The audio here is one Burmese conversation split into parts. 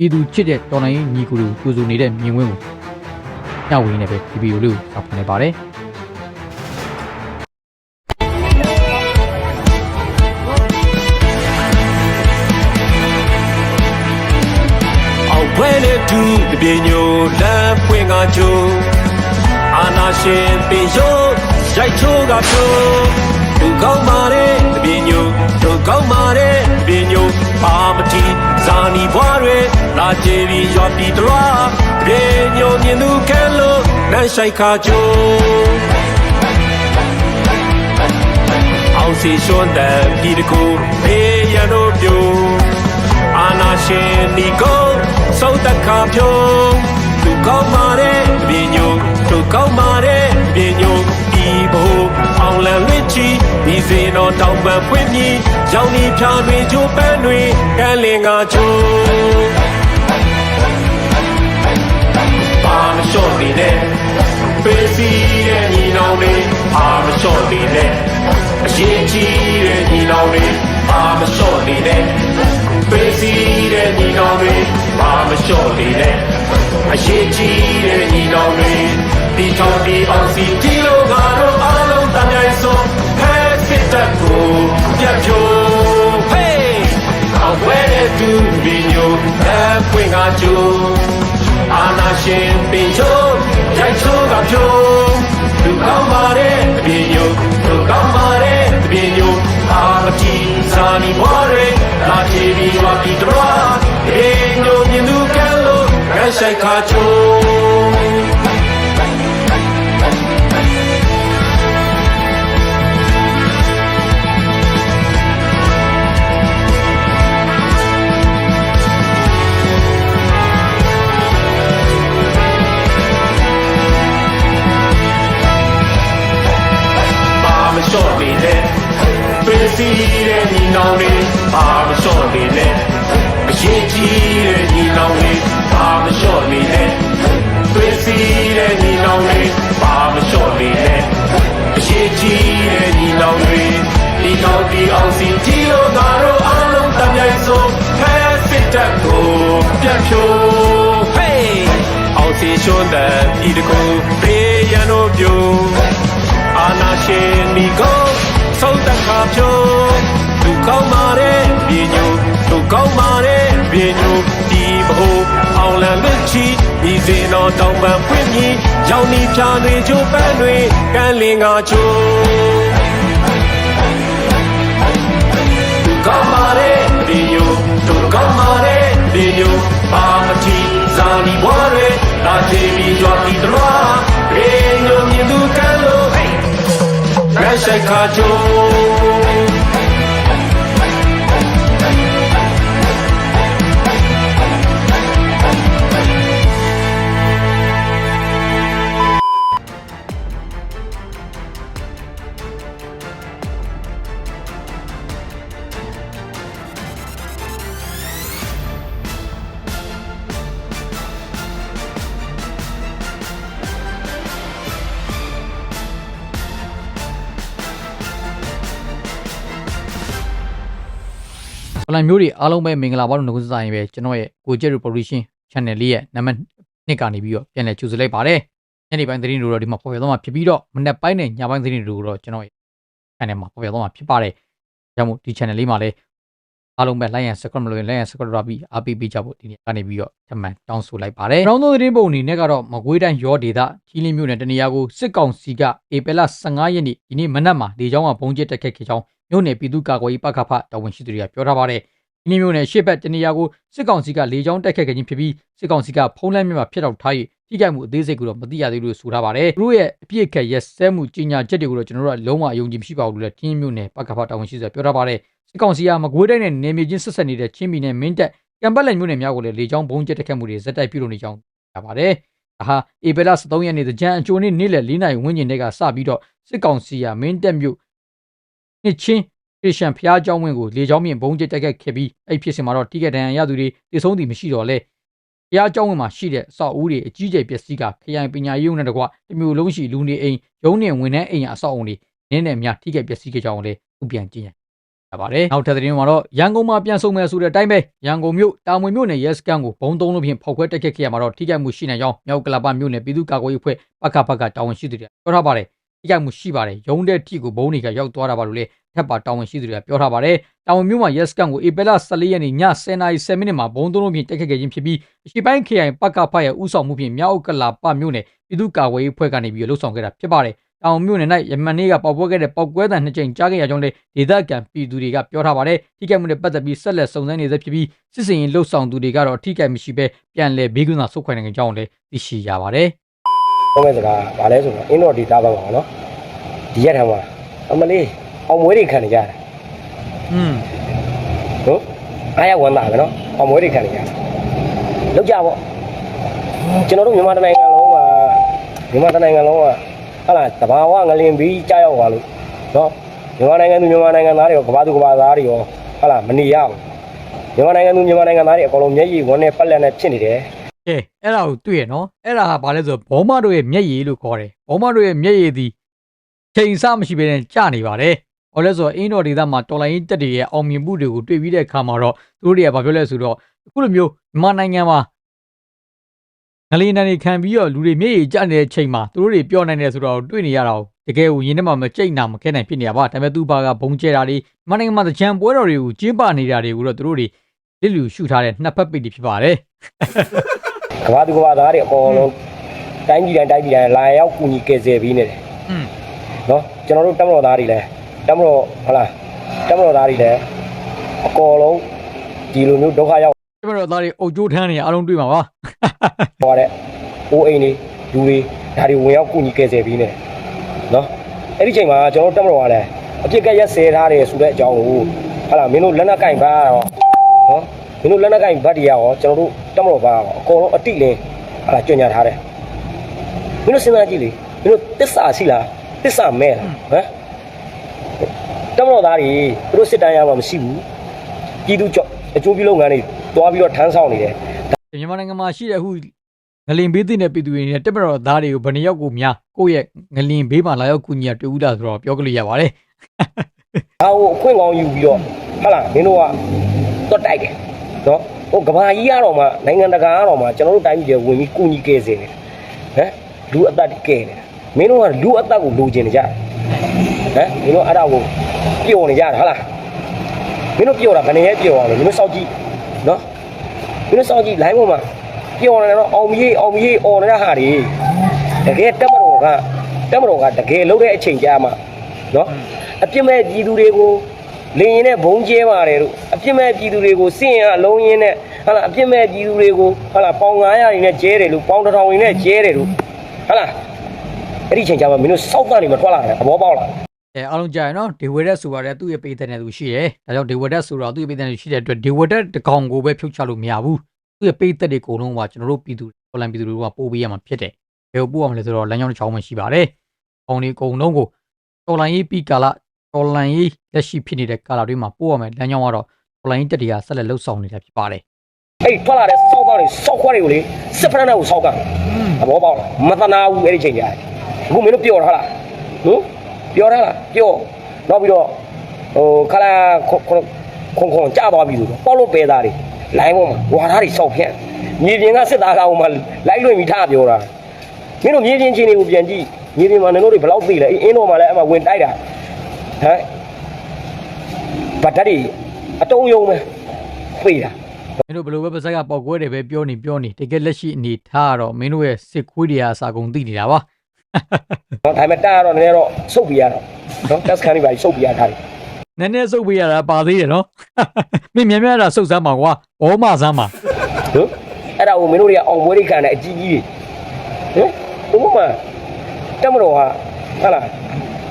ပြည်သူချစ်တဲ့တော်လိုင်းညီကူလူကြိုးစုနေတဲ့မြင်ကွင်းကိုညဝေးနေပဲဒီဗီဒီယိုလေးကိုစောင့်ဖွင့်နေပါတယ်အောက်ဘွဲနဲ့တူတပြင်းညိုလမ်းပွင့်ကကြိုအာနာရှင်ပင်ရိုးရိုက်ချိုးကဖြိုးသူကောင်းပါ ကြည်ပြီးရွာပြီးတလွားတပြင်းညိုမြင်သူကဲလို့လမ်းဆိုင်ခါကြိုးအောင်စီရွှွန်တဲ့ဒီတကူဘေးရန်တို့ပြိုအာနာရှင်ဒီကိုစုံတခါဖြိုးသူကောင်းပါတဲ့ပြင်းညိုသူကောင်းပါတဲ့ပြင်းညိုဒီဘိုးအောင်လန်ဝစ်ချီဒီစင်တော်တောင်ပန်ဖွင့်ပြီးရောင်ဒီဖြာတွေချိုးပန်းတွေကန်းလင်ကချိုး လျှော့နေနဲ့ပေးစီတဲ့ညီနောင်လေးပါမလျှော့နေနဲ့အရေးကြီးတဲ့ညီနောင်တွေဘာမလျှော့နေနဲ့ပေးစီတဲ့ညီနောင်တွေဘာမလျှော့နေနဲ့အရေးကြီးတဲ့ညီနောင်တွေဒီထောင်ဒီအောင်စီဒီလိုငါတို့အားလုံးတမ်းမြိုင်ဆုံးဖဲစစ်တပ်ကိုပြတ်ဖြိုး Hey အောက်ဝဲတဲ့သူဘီညိုအပွင့်ကကြိုး အာနာရှင်ပင်ချိုးရိုက်ချိုးကဖြိုးသူကောင်းပါတဲ့ဘီညိုသူကောင်းပါတဲ့ဘီညိုအာမတီဇာနီဘွားတွေလာချီပြီးဝါပြီးတော့ဘီညိုမြင်သူကဲလို့ရရှိခါချိုး ပြတ်ဖြိုး Hey အောင်စီရှုံးတဲ့ဒီတကူဘေးရန်တို့ပြိုအာနာရှင်ဒီကိုသုံးတခါဖြိုးသူကောင်းပါတဲ့ပြေညိုသူကောင်းပါတဲ့ပြေညိုဒီဘိုးအောင်လန်လက်ချီဒီစင်တော်တောင်ပန်ဖွင့်ပြီးရောင်နီဖြာတွေချိုးပန်းတွေကန်းလင်ကချိုး ရရှိ ခါကြိုးပလန်မျိုးတွေအားလုံးပဲမင်္ဂလာပါလို့နှုတ်ဆက်ရင်ပဲကျွန်တော်ရဲ့ကိုကျက် reproduction channel လေးရဲ့နံပါတ်1ကနေပြီးတော့ပြန်လည်ကြိုဆိုလိုက်ပါတယ်ညနေပိုင်းသတင်းတွေတော့ဒီမှာပေါ်ပြသွားမှာဖြစ်ပြီးတော့မနေ့ပိုင်းနဲ့ညပိုင်းသတင်းတွေတော့ကျွန်တော်ရဲ့ channel မှာပေါ်ပြသွားမှာဖြစ်ပါတယ်ကြောင့်မို့ဒီ channel လေးမှာလည်း အားလုံးပဲ like and subscribe မလုပ်ရင် like and subscribe လုပ်ပြီးအားပေးပေးကြဖို့ဒီနေ့ကနေပြီးတော့ထပ်မံတောင်းဆိုလိုက်ပါတယ်နောက်ဆုံးသတင်းပုံအနေနဲ့ကတော့မကွေးတိုင်းရောဒေသကြီးလင်းမြို့နယ်တနေရာကိုစစ်ကောင်စီကဧပြီလ15ရက်နေ့ဒီနေ့မနက်မှာလေကြောင်းကဘုံကျက်တက်ခတ်ခဲ့ကြောင်းမြို့နယ်ပြည်သူ့ကာကွယ်ရေးပကဖတာဝန်ရှိသူတွေကပြောထားပါတယ်ဒီနေ့မြို့နယ်ရှေ့ဘက်တနေရာကိုစစ်ကောင်စီကလေကြောင်းတက်ခတ်ခဲ့ခြင်းဖြစ်ပြီးစစ်ကောင်စီကဖုံးလန်းမြမှာဖျက်တောက်ထား၍ထိခိုက်မှုအသေးစိတ်ကိုတော့မသိရသေးဘူးလို့ဆိုထားပါတယ်သူတို့ရဲ့အပြစ်ခက်ရက်စဲမှုကြီးညာချက်တွေကိုတော့ကျွန်တော်တို့ကလုံးဝအယုံကြည်မရှိပါဘူးလို့လည်းတင်းမြို့နယ်ပကဖတာဝန်ရှိသူကပြောထားပါတယ် စစ်ကောင်စီကမကွေးတိုင်းနဲ့နေမြေချင်းဆက်ဆက်နေတဲ့ချင်းပြည်နယ်မင်းတပ်ကံပတ်လက်မြို့နယ်များကိုလည်းလေကြောင်းဘုံကျက်တက်ခတ်မှုတွေဇက်တိုက်ပြုလုပ်နေကြောင်းရပါတယ်။ဒါဟာဧပြီလ13ရက်နေ့တကြံအချိုနေ့နေ့လယ်၄နာရီဝန်းကျင်တက်ကစပြီးတော့စစ်ကောင်စီကမင်းတပ်မြို့နှစ်ချင်းခရစ်ယာန်ဖျားကျောင်းဝင်းကိုလေကြောင်းမြင့်ဘုံကျက်တက်ခတ်ခဲ့ပြီးအဲ့ဖြစ်စဉ်မှာတော့တိကက်ဒဏ်ရာရသူတွေတည်ဆုံးသည်မရှိတော့လဲ။ဖျားကျောင်းဝင်းမှာရှိတဲ့အဆောက်အဦတွေအကြီးကျယ်ပျက်စီးကခရိုင်ပညာရေးဝန်နဲ့တကွတမျိုးလုံးရှိလူနေအိမ်ရုံးနဲ့ဝန်ထမ်းအိမ်အဆောက်အုံတွေနင်းနဲ့များတိကက်ပျက်စီးခဲ့ကြောင်းလည်းဥပြန်ကြေညာ ရပါတယ်နောက်ထပ်သတင်းမှာတော့ရန်ကုန်မှာပြန်ဆုံမယ်ဆိုတဲ့အတိုင်းပဲရန်ကုန်မြို့တာမွေမြို့နယ်ရဲစခန်းကိုဘုံသုံးလို့ဖြင့်ဖောက်ခွဲတက်ခတ်ခဲ့ရမှာတော့ထိခိုက်မှုရှိနိုင်ကြောင်းမြောက်ကလပမြို့နယ်ပြည်သူ့ကာကွယ်ရေးအဖွဲ့ပကဖကတာဝန်ရှိသူတွေကပြောထားပါတယ်ထိခိုက်မှုရှိပါတယ်ရုံးတဲ့ထိကိုဘုံတွေကရောက်သွားတာပါလို့လေထပ်ပါတာဝန်ရှိသူတွေကပြောထားပါတယ်တာဝန်မြို့မှာရဲစခန်းကိုဧပြီလ14ရက်နေ့ည10:10မိနစ်မှာဘုံသုံးလို့ဖြင့်တက်ခတ်ခဲ့ခြင်းဖြစ်ပြီးအရှိပိုင်းခရိုင်ပကဖရဲ့ဥဆောင်မှုဖြင့်မြောက်ကလပမြို့နယ်ပြည်သူ့ကာကွယ်ရေးအဖွဲ့ကနေပြီးလှုပ်ဆောင်ခဲ့တာဖြစ်ပါတယ် တောင်မြို့နယ်၌ယမန်နေ့ကပေါက်ပွဲခဲ့တဲ့ပေါက်ကွဲတံနှစ်ကြိမ်ကြားခဲ့ရကြောင်းလည်းဒေသခံပြည်သူတွေကပြောထားပါတယ်။ထိခိုက်မှုနဲ့ပတ်သက်ပြီးဆက်လက်စုံစမ်းနေဆဲဖြစ်ပြီးစစ်စင်ရင်လှုပ်ဆောင်သူတွေကတော့ထိခိုက်မရှိဘဲပြန်လည်ဘေးကင်းစွာဆုတ်ခွာနိုင်ကြောင်းလည်းသိရှိရပါတယ်ပြောမဲ့စကားဗာလဲဆိုတော့အင်းတော်ဒေတာဘက်ပါနော်ဒီရက်ထမ်းမှာအမလေးအောင်မွေးတွေခံနေကြတာ။อืมဟုတ်အားရဝန်တာပဲနော်အောင်မွေးတွေခံနေကြတာလောက်ကြပေါ့ကျွန်တော်တို့မြန်မာတိုင်းနိုင်ငံလုံးကမြန်မာတိုင်းနိုင်ငံလုံးက ဟာလာတဘာဝငလင်ပြီးကြားရောက်သွားလို့နော်မြန်မာနိုင်ငံသူမြန်မာနိုင်ငံသားတွေရောကမ္ဘာသူကမ္ဘာသားတွေရောဟာလာမနေရဘူးမြန်မာနိုင်ငံသူမြန်မာနိုင်ငံသားတွေအကုန်လုံးမျက်ရည်ဝန်းနဲ့ပတ်လက်နဲ့ဖြစ်နေတယ်။ကဲအဲ့ဒါကိုတွေ့ရနော်။အဲ့ဒါဟာဘာလဲဆိုတော့ဘောမတို့ရဲ့မျက်ရည်လို့ခေါ်တယ်။ဘောမတို့ရဲ့မျက်ရည်သည်ချိန်ဆမရှိဘဲနဲ့ကျနေပါတယ်။ဘာလဲဆိုတော့အင်းတော်ဒေသမှာတော်လိုင်းတက်တွေရဲ့အောင်မြင်မှုတွေကိုတွေ့ပြီးတဲ့အခါမှာတော့သူတို့တွေကဘာပြောလဲဆိုတော့အခုလိုမျိုးမြန်မာနိုင်ငံမှာ ငလင်းတန်းတွေခံပြီးတော့လူတွေမျက်ရည်ကျနေတဲ့ချိန်မှာသူတို့တွေပြောနိုင်တယ်ဆိုတော့တွေ့နေရတာကိုတကယ်ကိုရင်းနှီးမှမကြိတ်နာမခဲနိုင်ဖြစ်နေရပါဒါပေမဲ့သူဘာကဘုံကျဲတာတွေမြန်မာနိုင်ငံမှာကြံပွဲတော်တွေကိုကျင်းပနေတာတွေကိုတော့သူတို့တွေလစ်လူရှုထားတဲ့နှစ်ဖက်ပိတ်တွေဖြစ်ပါတယ်ကမ္ဘာသူကမ္ဘာသားတွေအကုန်လုံးတိုင်းပြည်တိုင်းတိုင်းပြည်တိုင်းလာရောက်ကူညီကယ်ဆယ်ပြီးနေတယ်อืมနော်ကျွန်တော်တို့တမတော်သားတွေလည်းတမတော်ဟုတ်လားတမတော်သားတွေလည်းအကောလုံးဒီလိုမျိုးဒုက္ခရောက် ကျမတို့သားတွေအုတ်ကျိုးထမ်းနေအားလုံးတွေ့မှာပါသွားတဲ့အိုးအိမ်တွေလူတွေဒါတွေဝင်ရောက်ကူညီကယ်ဆယ်ပြီးနေတယ်နော်အဲ့ဒီချိန်မှာကျွန်တော်တို့တမတော်ကလည်းအပြစ်ကက်ရက်ဆဲထားတယ်ဆိုတဲ့အကြောင်းကိုဟုတ်လားမင်းတို့လက်နက်ကင်ပါတော့နော်မင်းတို့လက်နက်ကင်ဘတ်တွေရောကျွန်တော်တို့တမတော်ပါအကောလုံးအတိလင်းဟုတ်လားကြွညာထားတယ်မင်းတို့စဉ်းစားကြည့်လေမင်းတို့တစ္ဆာရှိလားတစ္ဆာမဲ့လားဟမ်တမတော်သားတွေသူတို့စစ်တမ်းရမှာမရှိဘူးပြည်သူကြောင့်အကျိုးပြုလုပ်ငန်းတွေ တွားပြီးတော့ထမ်းဆောင်နေတယ်မြန်မာနိုင်ငံမှာရှိတဲ့အခုငလင်ဘေးတင်တဲ့ပြည်သူတွေနဲ့တက်မတော်သားတွေကိုဘယ်နှယောက်ကိုများကိုယ့်ရဲ့ငလင်ဘေးမှာလာရောက်ကူညီရတွေ့ဦးတာဆိုတော့ပြောကြလို့ရပါတယ်ဒါကိုအခွင့်ကောင်းယူပြီးတော့ဟာလားမင်းတို့ကတော့တိုက်တယ်နော်ဟိုကဘာကြီးရတော့မှနိုင်ငံတကာရတော့မှကျွန်တော်တို့တိုင်းပြည်တွေဝင်ပြီးကုညီကဲစေတယ်ဟမ်လူအသက်ကဲတယ်မင်းတို့ကလူအသက်ကိုလိုချင်နေကြတယ်ဟမ်မင်းတို့အဲ့ဒါကိုပျော်နေကြတာဟာလားမင်းတို့ပျော်တာဘယ်နေရဲပျော်အောင်လဲမင်းတို့စောက်ကြည့် နော်မင်းတို့စောက်ကြည့် line ပေါ်မှာပျော်နေတော့အောင်မြေးအောင်မြေးអော်နေတဲ့ဟာတွေတကယ်တက်မတော်ကတက်မတော်ကတကယ်လုံးတဲ့အချိန်ကြာမှနော်အပြစ်မဲ့ပြည်သူတွေကိုလင်းရင်နဲ့ဘုံကျဲပါတယ်တို့အပြစ်မဲ့ပြည်သူတွေကိုစင့်ရအလုံးရင်းနဲ့ဟာလာအပြစ်မဲ့ပြည်သူတွေကိုဟာလာပေါင်900ရင်းနဲ့ကျဲတယ်လို့ပေါင်1000ရင်းနဲ့ကျဲတယ်လို့ဟာလာအဲ့ဒီချိန်ကျမှမင်းတို့စောက်ကနေမထွက်လာတယ်သဘောပေါက်လား အဲအားလုံးကြာရနော်ဒေဝရက်ဆိုပါတယ်သူ့ရဲ့ပေးတဲ့နယ်သူရှိတယ်ဒါကြောင့်ဒေဝရက်ဆိုတော့သူ့ရဲ့ပေးတဲ့နယ်ရှိတဲ့အတွက်ဒေဝရက်တကောင်ကိုပဲဖြုတ်ချလို့မရဘူးသူ့ရဲ့ပေးတဲ့တွေအကုန်လုံးကကျွန်တော်တို့ပြည်သူတော်လန်ပြည်သူတွေကပို့ပေးရမှာဖြစ်တယ်ဘယ်ကိုပို့ရမလဲဆိုတော့လမ်းကြောင်းတစ်ချောင်းမှရှိပါတယ်ပေါင်ဒီအကုန်လုံးကိုတော်လန်ရေးပြီးကာလတော်လန်ရေးလက်ရှိဖြစ်နေတဲ့ကာလတွေမှာပို့ရမယ်လမ်းကြောင်းကတော့တော်လန်ရေးတက်တွေကဆက်လက်လှုပ်ဆောင်နေတာဖြစ်ပါတယ်အဲ့ဒီထွက်လာတဲ့စောက်သားတွေစောက်ခွက်တွေကိုလေစစ်ဖက်နဲ့ကိုစောက်ကသဘောပေါက်လားမတနာဘူးအဲ့ဒီချိန်ကျရင်အခုမင်းတို့ပြောတာဟာလားဟင် ပြောတာလားပြောနောက်ပြီးတော့ဟိုခလာခွန်ခွန်ခွန်ခွန်ကြသွားပြီဆိုတော့ပေါက်လို့ပဲသားတွေလိုင်းပေါ်မှာဝါသားတွေစောက်ဖြန့်မြေပြင်ကစစ်သားကောင်မှလိုက်လွင်ပြီးထားပြောတာမင်းတို့မြေပြင်ချင်းတွေကိုပြန်ကြည့်မြေပြင်မှာနင်တို့တွေဘယ်လောက်သိလဲအင်းတော်မှာလည်းအမှဝင်တိုက်တာဟမ်ဗတ်တက်တွေအတုံးယုံပဲဖေးတာမင်းတို့ဘယ်လိုပဲပါဇက်ကပေါက်ကွဲတယ်ပဲပြောနေပြောနေတကယ်လက်ရှိအနေထားကတော့မင်းတို့ရဲ့စစ်ခွေးတွေအစာကုန်သိနေတာပါ နော်ဒါပေမဲ့တားကတော့နည်းနည်းတော့စုပ်ပြရတော့နော်တက်စကန်တွေပါစုပ်ပြရထားတယ်နည်းနည်းစုပ်ပေးရတာပါသေးတယ်နော်မင်းမြန်မြန်တာစုပ်စမ်းပါကွာဘောမစမ်းပါဟင်အဲ့ဒါကိုမင်းတို့တွေကအောင်ပွဲတွေခံတယ်အကြီးကြီးတွေဟင်ဘုမမတက်မတော်ဟာဟာလား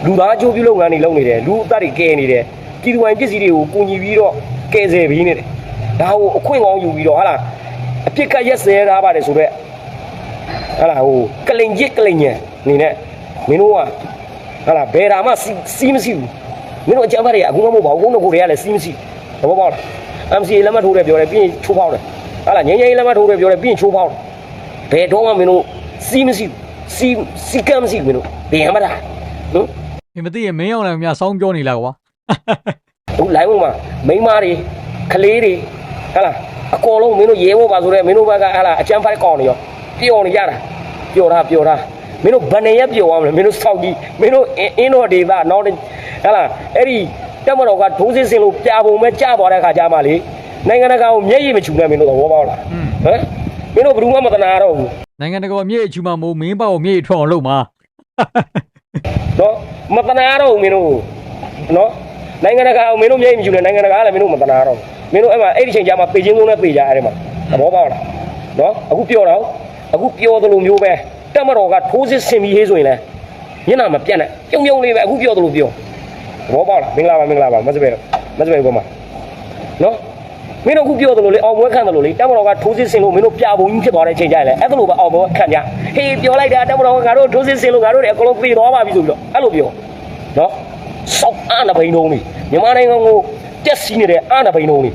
လူသားအကျိုးပြုလုပ်ငန်းတွေလုပ်နေတယ်လူအသက်တွေကဲနေတယ်ပြည်သူပိုင်းပစ္စည်းတွေကိုကူညီပြီးတော့ကဲဆယ်ပြီးနေတယ်ဒါကိုအခွင့်ကောင်းယူပြီးတော့ဟာလားအပြစ်ကတ်ရက်စဲထားပါတယ်ဆိုတော့ဟာလားဟိုကလိန်ကြီးကလိန်ညံ နေနဲ့မင်းတို့ကဟာလားဘယ်တာမှစီစီးမရှိဘူးမင်းတို့အကြမ်းဖက်တွေကအခုမှမဟုတ်ပါဘူးခုနကကိုတွေကလည်းစီးမရှိသဘောပေါက်လား MCA လက်မှတ်ထိုးတယ်ပြောတယ်ပြီးရင်ချိုးဖောက်တယ်ဟာလားငင်းငင်းလက်မှတ်ထိုးတယ်ပြောတယ်ပြီးရင်ချိုးဖောက်တယ်ဘယ်တော့မှမင်းတို့စီးမရှိဘူးစီးစီကမ်းမရှိဘူးမင်းတို့ဘယ်မှမတာနော်မင်းမသိရင်မင်းအောင်လည်းများစောင်းပြောနေလားကွာအခု line ပေါ်မှာမိန်းမတွေကလေးတွေဟဟလားအကောလုံးမင်းတို့ရဲဘောပါဆိုတော့မင်းတို့ဘက်ကဟဟလားအချမ်းဖိုက်ကောင်နေရောပျော်နေကြတာပျော်တာပျော်တာ မင်းတို့ဗနေရက်ပျော်သွားမလားမင်းတို့စောက်ကြီးမင်းတို့အင်းအင်းတော်ဒေသနောက်တစ်ဟဟလားအဲ့ဒီတက်မတော်ကဒိုးစစ်စင်လို့ပြပုံမဲ့ကြသွားတဲ့ခါကျမှလေနိုင်ငံတကာကိုမျက်ရည်မချူနဲ့မင်းတို့သဘောပေါက်လားဟမ်မင်းတို့ဘယ်သူမှမတနာတော့ဘူးနိုင်ငံတကာမြေအချူမမိုးမင်းပေါ့မြေထွက်အောင်လုပ်မှာနော်မတနာတော့ဘူးမင်းတို့နော်နိုင်ငံတကာကိုမင်းတို့မျက်ရည်မချူနဲ့နိုင်ငံတကာကလည်းမင်းတို့မတနာတော့ဘူးမင်းတို့အဲ့မှာအဲ့ဒီချိန်ကျမှပေချင်းဆုံးနဲ့ပေကြအဲ့ဒီမှာသဘောပေါက်လားနော်အခုပြောတော့အခုပြောသလိုမျိုးပဲ တက်မတော်ကထိုးစစ်ဆင်ပြီးဟေးဆိုရင်လည်းမျက်နှာမပြတ်နဲ့ပြုံပြုံလေးပဲအခုပြောသလိုပြောသဘောပေါက်လားမင်္ဂလာပါမင်္ဂလာပါမစပယ်တော့မစပယ်ဘောမှာနော်မင်းတို့အခုပြောသလိုလေအောင်ပွဲခံသလိုလေတက်မတော်ကထိုးစစ်ဆင်လို့မင်းတို့ပြပုံကြီးဖြစ်သွားတဲ့အချိန်ကျရင်လည်းအဲ့ဒါလိုပဲအောင်ပွဲခံကြဟေးပြောလိုက်တာတက်မတော်ကငါတို့ထိုးစစ်ဆင်လို့ငါတို့တွေအကုန်လုံးပြေသွားပါပြီဆိုပြီးတော့အဲ့လိုပြောနော်စောက်အာနဘိန်တုံးနေမြန်မာနိုင်ငံကိုတက်စီနေတဲ့အာနဘိန်တုံးနေ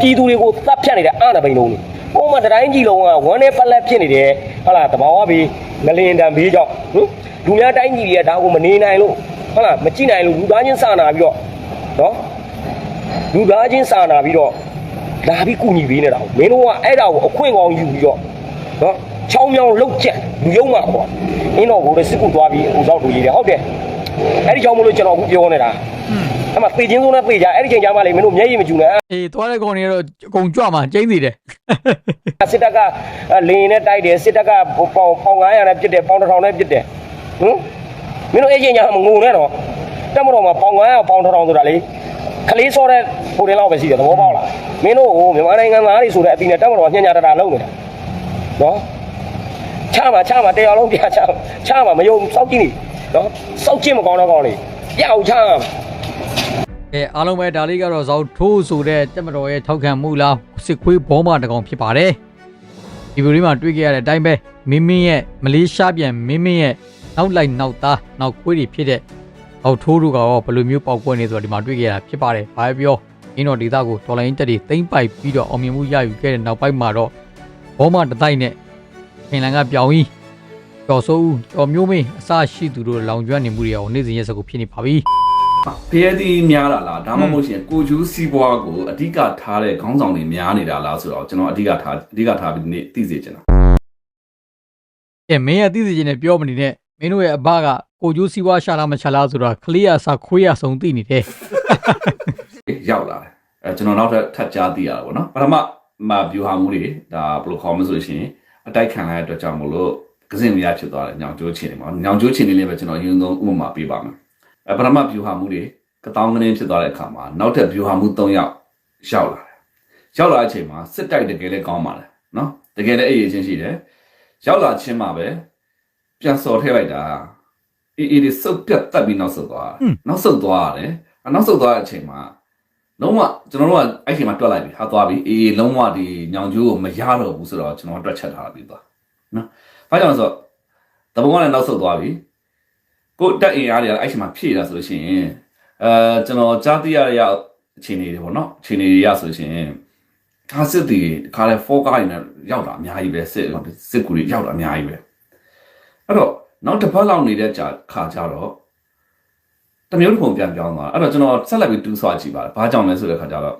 ပြည်သူတွေကိုသတ်ဖြတ်နေတဲ့အာဏာပိုင်လုံးတွေ ပုံမှန်တိုင်းကြီးလုံးကဝမ်းနဲ့ပလက်ဖြစ်နေတယ်ဟုတ်လားတဘာဝဘေးငလင်တံဘေးကြောင့်ဟင်လူများတိုင်းကြီးတွေကဒါကိုမနေနိုင်လို့ဟုတ်လားမကြည့်နိုင်လို့လူသားချင်းစာနာပြီးတော့နော်လူသားချင်းစာနာပြီးတော့လာပြီးကူညီပေးနေတာကိုမင်းတို့ကအဲ့ဒါကိုအခွင့်ကောင်းယူပြီးတော့နော်ချောင်းမြောင်းလှုပ်ချက်လူယုံမှာပေါ့အင်းတော်ကိုလည်းစစ်ကူသွားပြီးဟိုတော့လူကြီးတယ်ဟုတ်တယ်အဲ့ဒီကြောင့်မလို့ကျွန်တော်အခုပြောနေတာ အဲ့မှာပေချင်းစုံနဲ့ပေကြအဲ့ဒီချိန်ကျမှလေမင်းတို့မျက်ရည်မကျူနဲ့အေးသွားတဲ့ကောင်တွေကတော့အကုန်ကြွမှာကျင်းသေးတယ်စစ်တပ်ကလေရင်နဲ့တိုက်တယ်စစ်တပ်ကပေါင်ပေါင်900နဲ့ပြစ်တယ်ပေါင်1000နဲ့ပြစ်တယ်ဟင်မင်းတို့အဲ့ချိန်ညာမငုံနဲ့တော့တက်မတော်မှာပေါင်900ပေါင်1000ဆိုတာလေခလေးစောတဲ့ဟိုတင်လောက်ပဲရှိတယ်သဘောပေါက်လားမင်းတို့ဟိုမြန်မာနိုင်ငံသားတွေဆိုတဲ့အပြင်နဲ့တက်မတော်ညညာတတာလုံးနေတာနော်ချမှာချမှာတရားလုံးပြချချမှာမယုံစောက်ကြည့်နေနော်စောက်ကြည့်မကောင်းတော့ကောင်းလေပြအောင်ချ အဲအားလုံးပဲဒါလေးကတော့ဇောက်ထိုးဆိုတဲ့တက်မတော်ရဲ့ထောက်ခံမှုလားစစ်ခွေးဘောမတကောင်ဖြစ်ပါတယ်ဒီဗီဒီယိုမှာတွေ့ခဲ့ရတဲ့အတိုင်းပဲမင်းမင်းရဲ့မလေးရှားပြန်မင်းမင်းရဲ့နောက်လိုက်နောက်သားနောက်ခွေးတွေဖြစ်တဲ့အောက်ထိုးတို့ကတော့ဘယ်လိုမျိုးပေါက်ကွဲနေဆိုတော့ဒီမှာတွေ့ခဲ့ရတာဖြစ်ပါတယ်ဘာပဲပြောအင်းတော်ဒေတာကိုတော်လိုင်းတက်တွေတိမ့်ပိုက်ပြီးတော့အောင်မြင်မှုရယူခဲ့တဲ့နောက်ပိုင်းမှာတော့ဘောမတတိုက်နဲ့ခင်လန်ကပြောင်းပြီးကျော်စိုးဦးကျော်မျိုးမင်းအစရှိသူတို့လောင်ကျွမ်းနေမှုတွေရောနေ့စဉ်ရက်စက်ကိုဖြစ်နေပါပြီ ဖျဲသီးများတာလားဒါမှမဟုတ်ရှင်ကိုကျူးစီးပွားကိုအဓိကထားတဲ့ခေါင်းဆောင်တွေများနေတာလားဆိုတော့ကျွန်တော်အဓိကထားအဓိကထားပြီးဒီနေ့သိစေချင်တာကဲမင်းရဲ့သိစီချင်းနဲ့ပြောမနေနဲ့မင်းတို့ရဲ့အဘကကိုကျိုးစီးပွားရှာလားမရှာလားဆိုတော့ကလေးရစာခွေးရဆုံးသိနေတယ်ရောက်လာတယ်အဲကျွန်တော်နောက်ထပ်ထပ်ကြားသိရတာပေါ့နော်ပထမမှာဗျူဟာမှုတွေဒါဘယ်လိုခေါ်မလဲဆိုလို့ရှိရင်အတိုက်ခံလိုက်တဲ့အတွက်ကြောင့်မလို့ကစင်မရဖြစ်သွားတယ်ညောင်ကျိုးချင်နေမှာညောင်ကျိုးချင်နေလေးပဲကျွန်တော်အရင်ဆုံးဥပမာပေးပါမယ်အဲ ပထမဗျူဟာမှုတွေကတောင်းကနေဖြစ်သွားတဲ့အခါမှာနောက်ထပ်ဗျူဟာမှု၃ယောက်ရောက်လာတယ်ရောက်လာတဲ့အချိန်မှာစစ်တိုက်တကယ်လည်းကောင်းပါလေနော်တကယ်လည်းအေးအေးချင်းရှိတယ်ရောက်လာချင်းမှာပဲပြန်စော်ထည့်လိုက်တာအေးအေးလေးစုပ်ပြတ်တက်ပြီးနောက်ဆုတ်သွားတယ်နောက်ဆုတ်သွားရတယ်အဲနောက်ဆုတ်သွားတဲ့အချိန်မှာလုံးဝကျွန်တော်တို့ကအဲ့ချိန်မှာတွက်လိုက်ပြီဟာသွားပြီအေးလုံးဝဒီညောင်ကျိုးကိုမရတော့ဘူးဆိုတော့ကျွန်တော်တွက်ချက်ထားပြီးသွားနော်ဘာကြောင့်လဲဆိုတော့တဘုံကလည်းနောက်ဆုတ်သွားပြီ ကိုတက်အင်အားတွေကအဲ့ချိန်မှာဖြည့်တာဆိုလို့ရှိရင်အဲကျွန်တော်ကြားသိရတဲ့အခြေအနေတွေပေါ့နော်အခြေအနေတွေရဆိုလို့ရှိရင်ဒါစစ်တီခါလဲ4ကားတွေနဲ့ရောက်တာအများကြီးပဲစစ်စစ်ကူတွေရောက်တာအများကြီးပဲအဲ့တော့နောက်တစ်ပတ်လောက်နေတဲ့ကြာခါကြတော့တမျိုးတစ်ပုံပြန်ပြောင်းသွားအဲ့တော့ကျွန်တော်ဆက်လက်ပြီးတူးဆွာကြည့်ပါတယ်ဘာကြောင့်လဲဆိုတဲ့ခါကျတော့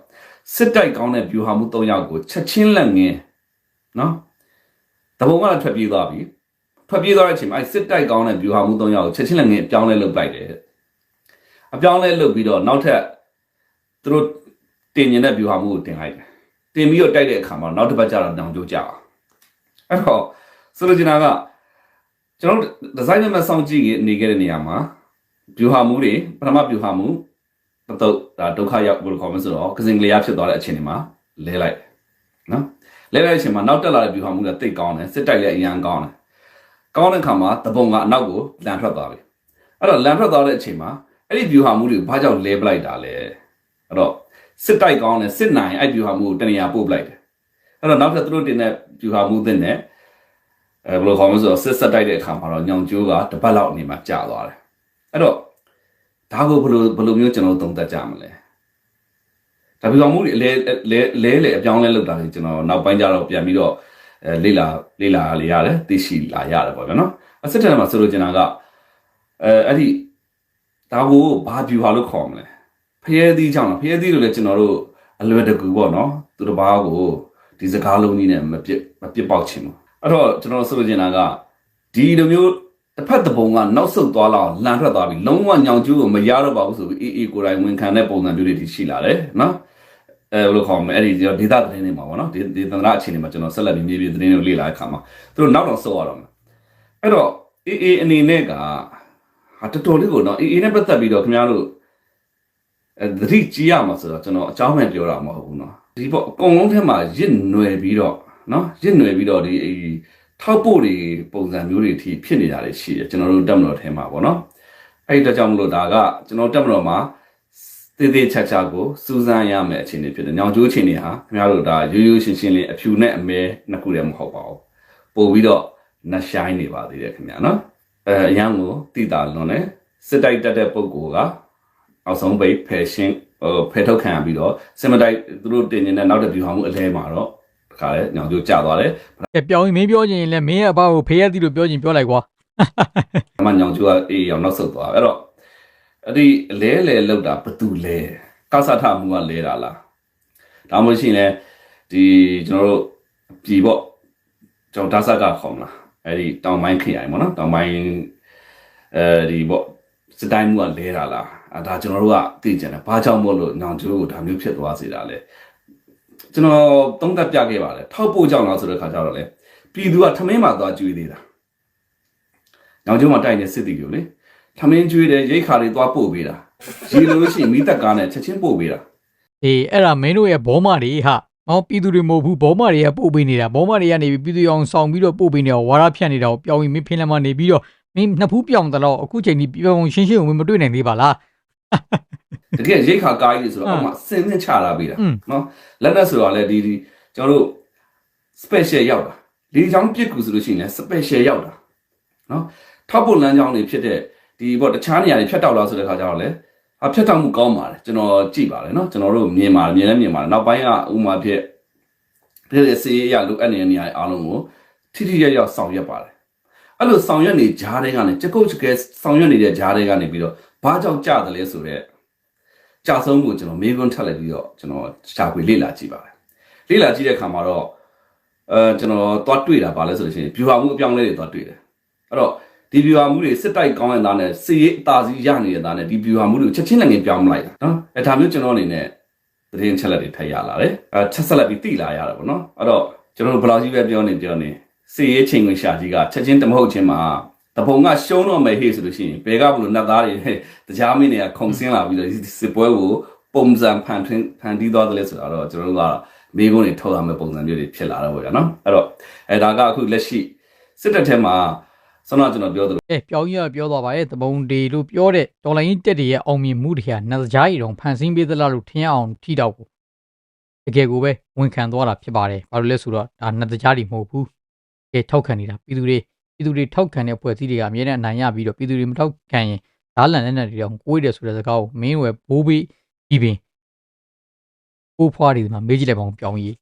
စစ်တိုက်ကောင်းတဲ့ view ဟာမှု၃ယောက်ကိုချက်ချင်းလက်ငင်းနော်တပုံကတော့ထွက်ပြေးသွားပြီ ထွက်ပြေးသွားတဲ့အချိန်မှာအဲ့စစ်တိုက်ကောင်းတဲ့ view ဟာမှု၃ယောက်ကိုချက်ချင်းလက်ငင်းအပြောင်းလဲလုပ်လိုက်တယ်အပြောင်းလဲလုပ်ပြီးတော့နောက်ထပ်သူတို့တင်ရင်တဲ့ view ဟာမှုကိုတင်လိုက်တယ်တင်ပြီးတော့တိုက်တဲ့အခါမှာနောက်တစ်ပတ်ကျတော့နောင်ကျိုးကြအောင်အဲ့တော့ဆိုလိုချင်တာကကျွန်တော်ဒီဇိုင်းနဲ့မဆောင်ကြည့်နေခဲ့တဲ့နေရာမှာဗျူဟာမှုတွေပထမဗျူဟာမှုတတုတ်ဒါဒုက္ခရောက်ဘယ်လိုခေါ်မလဲဆိုတော့ကစင်ကလေးရဖြစ်သွားတဲ့အချိန်ဒီမှာလဲလိုက်နော်လဲလိုက်တဲ့အချိန်မှာနောက်တက်လာတဲ့ဗျူဟာမှုကတိတ်ကောင်းတယ်စစ်တိုက်လည်းအရန်ကောင်းတယ် ကောင်းတဲ့ခါမှာတပုံကအနောက်ကိုလန်ထွက်သွားပြီအဲ့တော့လန်ထွက်သွားတဲ့အချိန်မှာအဲ့ဒီဗျူဟာမှုတွေကိုဘာကြောင့်လဲပလိုက်တာလဲအဲ့တော့စစ်တိုက်ကောင်းတယ်စစ်နိုင်အဲ့ဗျူဟာမှုကိုတနေရာပို့ပလိုက်တယ်အဲ့တော့နောက်ထပ်သူတို့တင်တဲ့ဗျူဟာမှုသစ်နဲ့အဲဘယ်လိုခေါ်မလဲဆိုတော့စစ်ဆက်တိုက်တဲ့အခါမှာတော့ညောင်ကျိုးကတပတ်လောက်အနေမှာကြာသွားတယ်အဲ့တော့ဒါကိုဘယ်လိုဘယ်လိုမျိုးကျွန်တော်သုံးသပ်ကြမလဲဒါပြောင်းမှုတွေအလဲလဲလဲလဲအပြောင်းလဲလောက်တာလေကျွန်တော်နောက်ပိုင်းကျတော့ပြန်ပြီးတော့ အဲလေ့လာလေ့လာလေရတယ်သိရှိလာရတယ်ပေါ့ဗျာနော်အစစ်တမ်းမှာဆိုလိုချင်တာကအဲအဲ့ဒီဒါကိုဘာ view ဟာလို့ခေါ်မလဲဖျဲသီးကြောင့်လားဖျဲသီးလို့လည်းကျွန်တော်တို့အလွယ်တကူပေါ့နော်သူတစ်ပါးကိုဒီစကားလုံးကြီးနဲ့မပြစ်မပြစ်ပေါက်ချင်ဘူးအဲ့တော့ကျွန်တော်ဆိုလိုချင်တာကဒီလိုမျိုးတစ်ဖက်တစ်ပုံကနောက်ဆုတ်သွားလောက်လှန်ထွက်သွားပြီလုံးဝညောင်ကျူးကိုမရတော့ပါဘူးဆိုပြီးအေးအေးကိုယ်တိုင်ဝန်ခံတဲ့ပုံစံမျိုးတွေရှိလာတယ်နော် အဲဘယ်လိုခေါ်မလဲအဲ့ဒီဒေတာသတင်းတွေမှာပေါ့နော်ဒေသနာအခြေအနေမှာကျွန်တော်ဆက်လက်ပြီးမြေပြင်သတင်းတွေကိုလေ့လာအခါမှာသူတို့နောက်တော့စောရတော့မှာအဲ့တော့ AA အနေနဲ့ကဟာတော်တော်လေးကိုနော် AA နဲ့ပတ်သက်ပြီးတော့ခင်ဗျားတို့အဲသတိကြီးရမှာဆိုတော့ကျွန်တော်အကြောင်းမှန်ပြောတာမဟုတ်ဘူးနော်ဒီပေါ့အကုန်လုံးထဲမှာရစ်နွယ်ပြီးတော့နော်ရစ်နွယ်ပြီးတော့ဒီထောက်ပို့တွေပုံစံမျိုးတွေအထိဖြစ်နေတာလည်းရှိတယ်ကျွန်တော်တို့တက်မတော်ထဲမှာပေါ့နော်အဲ့ဒီတကြောင့်မလို့ဒါကကျွန်တော်တက်မတော်မှာ တည်တည်ချာချာကိုစူးစမ်းရမယ်အခြေအနေဖြစ်တယ်။ညောင်ကျိုးအခြေအနေဟာခင်ဗျားတို့ဒါရိုးရိုးရှင်းရှင်းလေးအဖြူနဲ့အမဲနှစ်ခုတည်းမဟုတ်ပါဘူး။ပို့ပြီးတော့နှရှိုင်းနေပါသေးတယ်ခင်ဗျာနော်။အဲအရန်ကိုတိတာလွန်တယ်စစ်တိုက်တက်တဲ့ပုံကိုကအောက်ဆုံးပိတ်ဖယ်ရှင်းဟိုဖယ်ထုတ်ခံရပြီးတော့စင်မတိုက်သူတို့တင်နေတဲ့နောက်တစ်ဗျူဟာမှုအလဲမှာတော့တခါလဲညောင်ကျိုးကျသွားတယ်ကဲပြောင်းရင်မင်းပြောချင်ရင်လည်းမင်းရဲ့အဘကိုဖေးရသည်လို့ပြောချင်ပြောလိုက်ကွာ။အမှညောင်ကျိုးကအေးအောင်နောက်ဆုတ်သွားအဲ့တော့ အဲ့ဒီအလဲလဲလောက်တာဘသူလဲကဆထမှုကလဲတာလားဒါမှမဟုတ်ရှင်လဲဒီကျွန်တော်တို့ပြည်ပေါ့ကျွန်တော်ဒါဆက်ကခေါ်မလားအဲ့ဒီတောင်ပိုင်းခရိုင်ပေါ့နော်တောင်ပိုင်းအဲဒီပေါ့စစ်တိုင်းမှုကလဲတာလားအဲဒါကျွန်တော်တို့ကသိကြတယ်ဘာကြောင့်မို့လို့ညောင်ကျိုးကိုဒါမျိုးဖြစ်သွားစေတာလဲကျွန်တော်သုံးသပ်ပြခဲ့ပါတယ်ထောက်ပို့ကြောင့်လားဆိုတဲ့ခါကျတော့လေပြည်သူကထမင်းမှသွားကျွေးသေးတာ။ညောင်ကျုံးမှာတိုက်နေစစ်တီကိုလေ ထမင်းကျွေးတယ်ရိတ်ခါတွေသွားပို့ပေးတာ။ရေလို့ရှိရင်မိသက်ကားနဲ့ချက်ချင်းပို့ပေးတာအေးအဲ့ဒါမင်းတို့ရဲ့ဘောမတွေဟာဟောပြည်သူတွေမဟုတ်ဘူးဘောမတွေကပို့ပေးနေတာဘောမတွေကနေပြီးပြည်သူအောင်ဆောင်ပြီးတော့ပို့ပေးနေတာဝါရဖြန့်နေတာကိုပြောင်းရင်မင်းဖင်းလမ်းမနေပြီးတော့မင်းနှစ်ဖူးပြောင်းတော့အခုချိန်ကြီးပြောင်းရှင်းရှင်းကိုမင်းမတွေ့နိုင်သေးပါလား။တကယ်ရိတ်ခါကားကြီးဆိုတော့ဟမ်အမှစင်နဲ့ချလာပေးတာอืมနော်။လက်နဲ့ဆိုတော့လေဒီဒီကျွန်တော်တို့ special ရောက်တာ။လေချောင်းပြစ်ကူဆိုလို့ရှိရင်လည်း special ရောက်တာ။နော်။ထောက်ပို့လမ်းကြောင်းတွေဖြစ်တဲ့ ဒီပေါ့တခြားနေရာတွေဖြတ်တောက်လာဆိုတဲ့ခါကျတော့လေအဖြတ်တောက်မှုကောင်းပါတယ်ကျွန်တော်ကြည့်ပါတယ်နော်ကျွန်တော်တို့မြင်ပါတယ်မြင်လည်းမြင်ပါတယ်နောက်ပိုင်းကဥမာဖြစ်ဖြစ်တဲ့စီးရလိုအပ်နေတဲ့နေရာတွေအားလုံးကိုထိထိရောက်ရောက်ဆောင်ရွက်ပါတယ်အဲ့လိုဆောင်ရွက်နေဂျားတွေကနေချက်ကုတ်ချက်ကဲဆောင်ရွက်နေတဲ့ဂျားတွေကနေပြီးတော့ဘာကြောင့်ကြတယ်လဲဆိုတော့ကြာဆုံးကိုကျွန်တော်မေးခွန်းထပ်လိုက်ပြီးတော့ကျွန်တော်ရှာဖွေလေ့လာကြည့်ပါတယ်လေ့လာကြည့်တဲ့အခါမှာတော့အဲကျွန်တော်သွားတွေ့တာပါလဲဆိုလို့ရှိရင် viewer မှုအပြောင်းလဲတွေသွားတွေ့တယ်အဲ့တော့ ဒီ viewer မှုတွေစစ်တိုက်ကောင်းတဲ့သားနဲ့စီရေးအသာစီးရနေတဲ့သားနဲ့ဒီ viewer မှုတွေကိုချက်ချင်းလည်းငင်ပြောင်းမလိုက်တာနော်အဲဒါမျိုးကျွန်တော်အနေနဲ့သတင်းချက်လက်တွေထပ်ရလာတယ်အဲချက်ဆက်လက်ပြီးတိလာရတာပေါ့နော်အဲ့တော့ကျွန်တော်တို့ဘယ်လောက်ကြီးပဲပြောနေပြောနေစီရေးချိန်ခွင်ရှာကြီးကချက်ချင်းတမဟုတ်ချင်းမှာတပုံကရှုံးတော့မယ်ဟေ့ဆိုလို့ရှိရင်ဘယ်ကဘလို့နတ်သားတွေတရားမင်းတွေကခုံဆင်းလာပြီးတော့ဒီစစ်ပွဲကိုပုံစံဖန်ထွင်းဖန်တီးသွားတယ်လဲဆိုတော့ကျွန်တော်တို့ကမိကုန်းတွေထုတ်ရမယ့်ပုံစံမျိုးတွေဖြစ်လာတော့ဗောဗျာနော်အဲ့တော့အဲဒါကအခုလက်ရှိစစ်တပ်ထဲမှာ ဆောနကျွန်တော်ပြောသလိုအဲပြောင်းကြီးကပြောသွားပါရဲ့တပုံဒေလို့ပြောတဲ့တော်လိုင်းကြီးတက်တွေရဲ့အောင်မြင်မှုတွေဟာနတ်ကြားရီတော်ဖန်ဆင်းပေးသလားလို့ထင်အောင်ထိတော့ကိုတကယ်ကိုပဲဝန်ခံသွားတာဖြစ်ပါတယ်ဘာလို့လဲဆိုတော့ဒါနတ်ကြားရီမဟုတ်ဘူးကဲထောက်ခံနေတာပြည်သူတွေပြည်သူတွေထောက်ခံတဲ့ဖွဲ့စည်းတွေကအမြဲတမ်းအနိုင်ရပြီးတော့ပြည်သူတွေမထောက်ခံရင်ဓာတ်လန်နဲ့နဲ့တွေတော့ကိုွေးတယ်ဆိုတဲ့စကားကိုမင်းဝယ်ဘိုးဘေးကြီးပင်ကိုဖွားတွေဒီမှာမေးကြည့်လိုက်ပါဦးပြောင်းကြီး